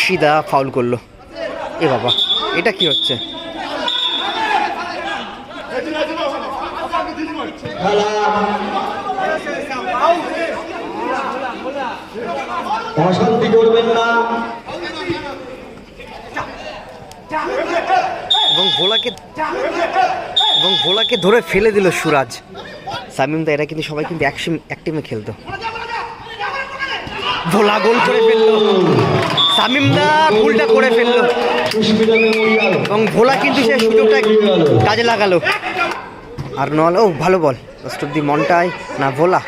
Kashida foul করল। এ বাবা এটা কি হচ্ছে? অশান্তি করবেন না। এবং ভোলাকে এবং ভোলাকে ধরে ফেলে দিল সুরাজ। সামিম দা এরা কিন্তু সবাই কিন্তু এক টিমে খেলতো। ভোলা গোল করে ফেলল। সামিম দা ভুলটা করে ফেলল। এবং ভোলা কিন্তু সেই সুযোগটা কাজে লাগালো। আর নল, ও, ভালো বল। ফার্স্ট অফ দি মনটাই না, ভোলা।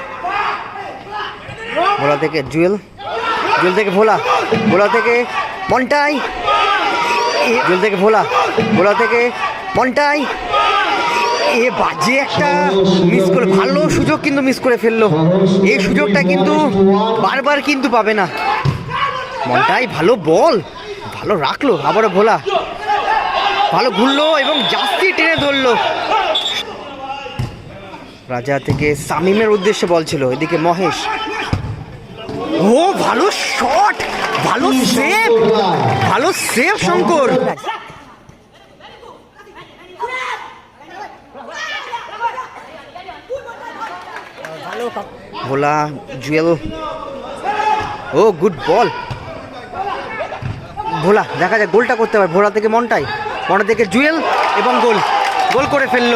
ভোলা থেকে জুয়েল। জুয়েল থেকে ভোলা। ভোলা থেকে মনটাই জুয়েল থেকে ভোলা। ভোলা থেকে মনটাই এ বাজে একটা মিস করে ভালো সুযোগ কিন্তু মিস করে ফেলল। এই সুযোগটা কিন্তু বারবার কিন্তু পাবে না। মনটাই ভালো বল। ভালো রাখল আবারও ভোলা। ভালো ঘুরলো এবং জাস্তি টেনে ধরলো। রাজা থেকে সামিমের উদ্দেশ্যে বল ছিল এদিকে মহেশ। ও ভালো শট ভালো সেভ ভালো সেভ শঙ্কর। ভোলা জুয়েল। ও গুড বল ভোলা, দেখা যায় গোলটা করতে পারে। ভোলা থেকে মনটাই মনে থেকে জুয়েল এবং গোল। গোল করে ফেলল।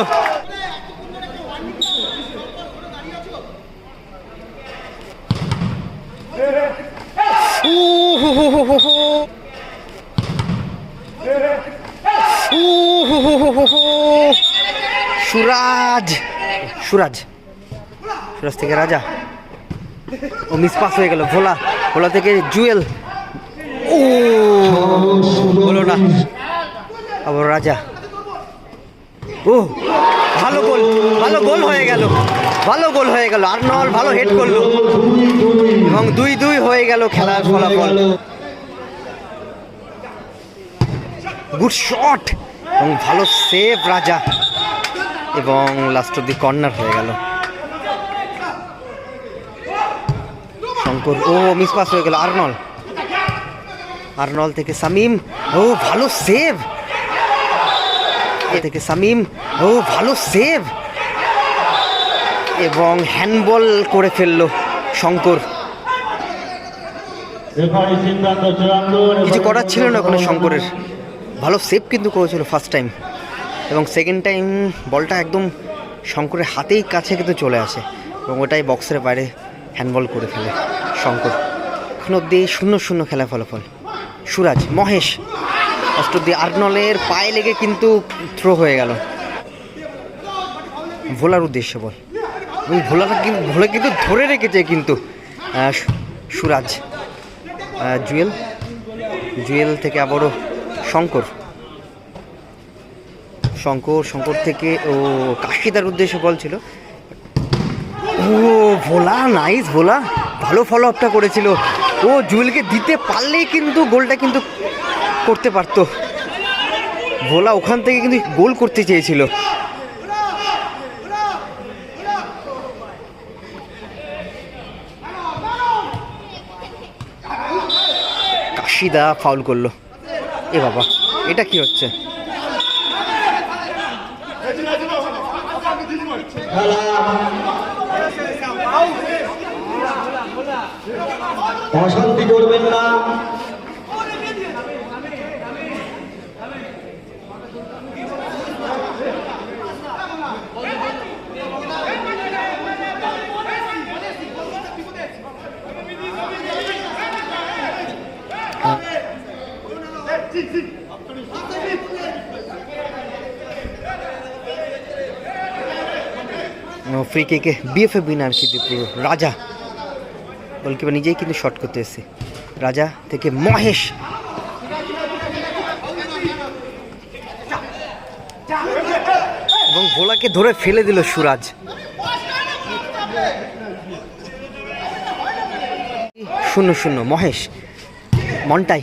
সুরাজ সুরাজ সুরাজ থেকে রাজা। ও মিস পাস হয়ে গেল, ভোলা। ভোলা থেকে জুয়েল। ও হলো না। আবার রাজা। ও, ভালো গোল ভালো গোল হয়ে গেল। ভালো গোল হয়ে গেল। আর্নল ভালো হেড করল। এবং দুই দুই হয়ে গেল খেলার ফলাফল। গুড শট এবং ভালো সেভ রাজা। এবং লাস্ট অব্দি কর্নার হয়ে গেল। শঙ্কর, ও মিস পাস হয়ে গেল আর্নল আর্নল থেকে সামিম ও ভালো সেভ এ থেকে সামিম ও ভালো সেভ এবং হ্যান্ডবল করে ফেলল শঙ্কর। কিছু করার ছিল না ওখানে শঙ্করের। ভালো সেভ কিন্তু করেছিল ফার্স্ট টাইম এবং সেকেন্ড টাইম বলটা একদম শঙ্করের হাতেই কাছে কিন্তু চলে আসে। এবং ওটাই বক্সের বাইরে হ্যান্ডবল করে ফেলে শঙ্কর। এখন অব্দি শূন্য শূন্য খেলা ফলাফল। সুরাজ, মহেশ। অষ্ট অব্দি আর্নলের পায়ে লেগে কিন্তু থ্রো হয়ে গেল। ভোলার উদ্দেশ্যে বল। এবং ভোলাটা কিন্তু ভোলা কিন্তু ধরে রেখেছে কিন্তু সুরাজ। জুয়েল। জুয়েল থেকে আবারও শঙ্কর। শঙ্কর শঙ্কর থেকে ও কাশিদার উদ্দেশ্যে বল ছিল। ও, ভোলা, নাইস ভোলা। ভালো ফলো আপটা করেছিল। ও জুয়েলকে দিতে পারলেই কিন্তু গোলটা কিন্তু করতে পারতো। ভোলা ওখান থেকে কিন্তু গোল করতে চেয়েছিল। কাশিদা ফাউল করল। এ বাবা, এটা কি হচ্ছে? খেলা। অশান্তি করবেন না। ফ্রি কেকে বিএফএ উইনার কিন্তু পুরো রাজা। গোলকিপার নিজেই কিন্তু শট করতে এসেছে। রাজা থেকে মহেশ। এবং ভোলাকে ধরে ফেলে দিল সুরাজ। শূন্য শূন্য, মহেশ। মন্টাই।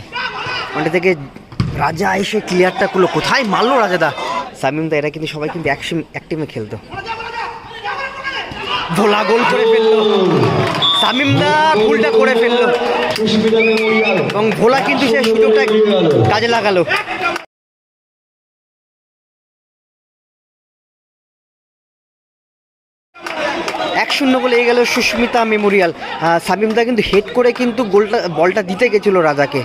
মন্টাই থেকে রাজা এসে ক্লিয়ারটা করল। কোথায় মারলো রাজাদা সামিম দা, এরা কিন্তু সবাই কিন্তু এক টিমে খেলতো। ভোলা গোল করে ফেলল। সামিম দা ভুলটা করে ফেলল। এবং ভোলা কিন্তু সেই সুযোগটা কাজে লাগালো। এক শূন্য বলে এগিয়ে গেল সুস্মিতা মেমোরিয়াল। সামিমদা কিন্তু হেড করে কিন্তু গোলটা, বলটা দিতে গেছিল রাজাকে।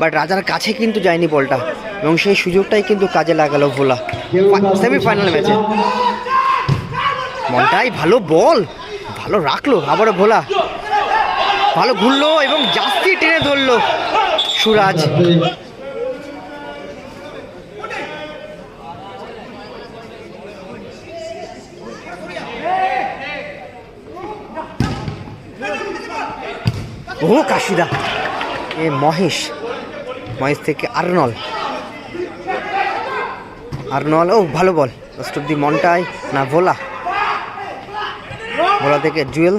বাট রাজার কাছে কিন্তু যায়নি বলটা। এবং সেই সুযোগটাই কিন্তু কাজে লাগালো ভোলা। সেমিফাইনাল ম্যাচে মনটাই ভালো বল ভালো রাখল আবারও ভোলা। ভালো ঘুরলো এবং জাস্তি টেনে ধরলো সুরাজ। ও, কাশিদা। এ, মহেশ। মহেশ থেকে আর্নল। আর্নল, ও, ভালো বল। লাস্ট অব দি মন্টাই না, ভোলা। ভোলা থেকে জুয়েল।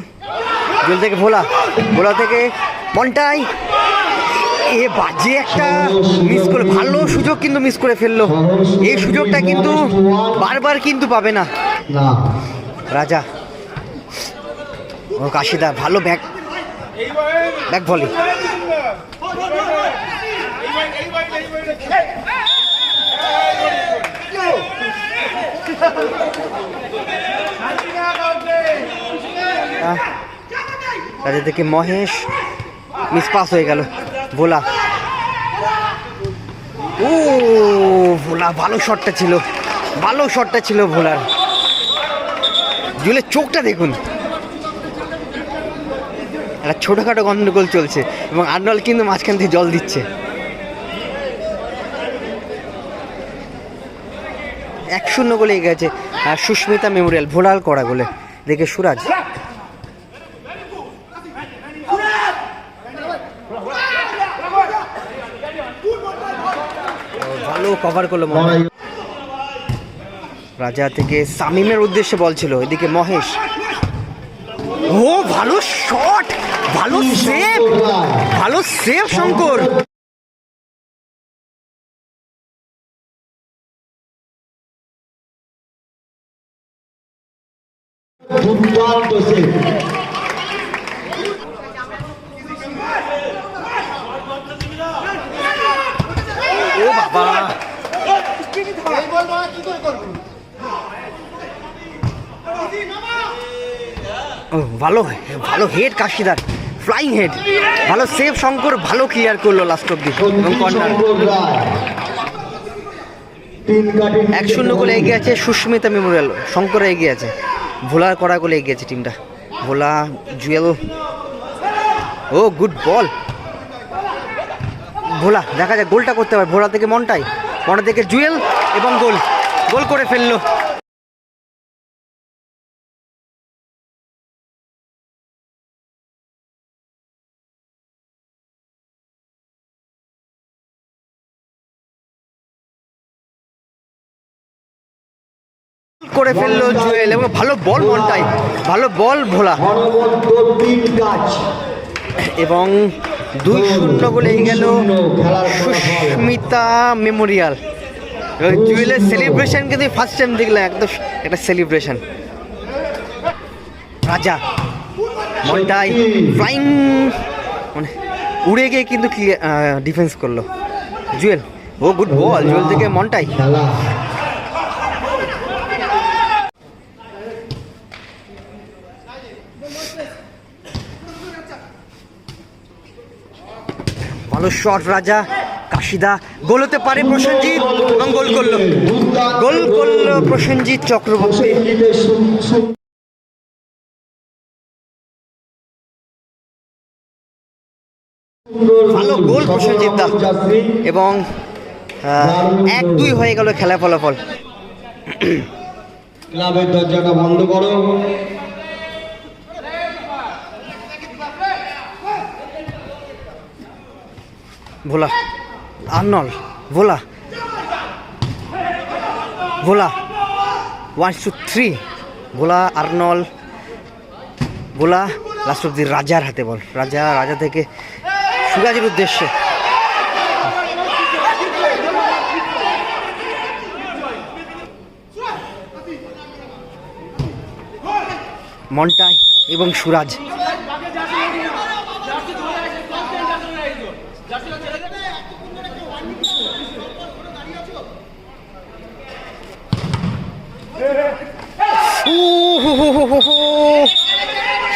জুয়েল থেকে ভোলা। ভোলা থেকে মন্টাই। এ বাজে একটা মিস করে, ভালো সুযোগ কিন্তু মিস করে ফেলল। এই সুযোগটা কিন্তু বারবার কিন্তু পাবে না। না রাজা, ও কাশিদা, ভালো ব্যাক ব্যাক ভলি রাজা থেকে মহেশ মিস পাস হয়ে গেল। ভোলা। ও, ভোলা, ভালো শটটা ছিল। ভালো শটটা ছিল ভোলার। জুলের চোখটা দেখুন। একটা ছোটোখাটো গন্ডগোল চলছে এবং আর্নল কিন্তু মাঝখান থেকে জল দিচ্ছে। এক শূন্য গোলে গেছে, আর সুস্মিতা মেমোরিয়াল ভোলাল করা গোলে। দেখে সুরাজ ও, ভালো কভার করল রাজা থেকে সামিমের উদ্দেশ্যে বল ছিল এদিকে মহেশ। ও ভালো শট ভালো সেভ ভালো সেভ শঙ্কর। দুর্দান্ত সেভ ও বাবা ও ভালো ভালো হেড কাশিদার। ফ্লাইং হেড ভালো সেভ শঙ্কর ভালো ক্লিয়ার করল লাস্ট অব্দি এবং কর্নার এক শূন্য গোলে এগিয়ে আছে সুস্মিতা মেমোরিয়াল শঙ্কর এগিয়ে আছে। ভোলার করা গোলে এগিয়ে আছে টিমটা ভোলা জুয়েল। ও গুড বল ভোলা দেখা যায় গোলটা করতে পারে। ভোলা থেকে মনটাই। মনে থেকে জুয়েল এবং গোল। গোল করে ফেলল। করে ফেলল জুয়েল এবং ভালো বল মনটাই ভালো বল ভোলা। এবং দুই শূন্য গোলে গেল সুস্মিতা মেমোরিয়াল। এবং জুয়েলের সেলিব্রেশন কিন্তু ফার্স্ট টাইম দেখলাম একদম একটা সেলিব্রেশন রাজা মনটাই ফ্লাইং মানে উড়ে গিয়ে কিন্তু ডিফেন্স করল। জুয়েল ও গুড বল জুয়েল থেকে মনটাই। ভালো শট রাজা কাশিদা গোল হতে পারে প্রসেনজিৎ এবং গোল করল। গোল করল প্রসেনজিৎ চক্রবর্তী। ভালো গোল প্রসেনজিৎ দা। এবং এক দুই হয়ে গেল খেলা ফলাফল। ক্লাবের দরজাটা বন্ধ করো। Bhola. Arnold Bhola. Bhola. One two three Bhola, Arnold. Bhola last অব্দি রাজার হাতে বল। রাজা রাজা থেকে সুরাজের উদ্দেশ্যে। মন্টাই এবং সুরাজ।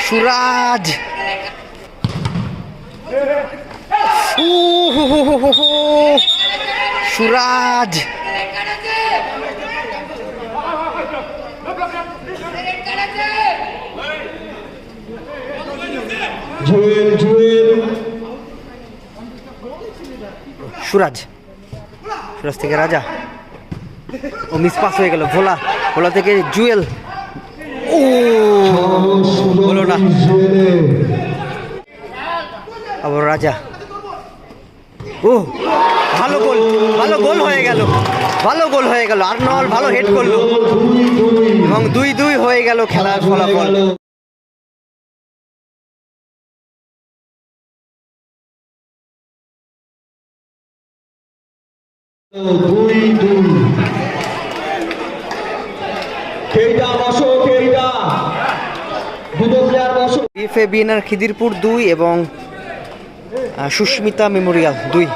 সুরাজ। সুরাজ। সুরাজ। সুরাজ থেকে রাজা। ও মিস পাস হয়ে গেল ভোলা। ভোলা থেকে জুয়েল। ও হলো না। আবার রাজা। ও ভালো গোল ভালো গোল হয়ে গেল ভালো গোল হয়ে গেল। আর্নল ভালো হেড করল এবং দুই দুই হয়ে গেল খেলার ফলাফল। দুই দুই। বিএফএ বিএনআর খিদিরপুর দুই এবং সুস্মিতা মেমোরিয়াল দুই।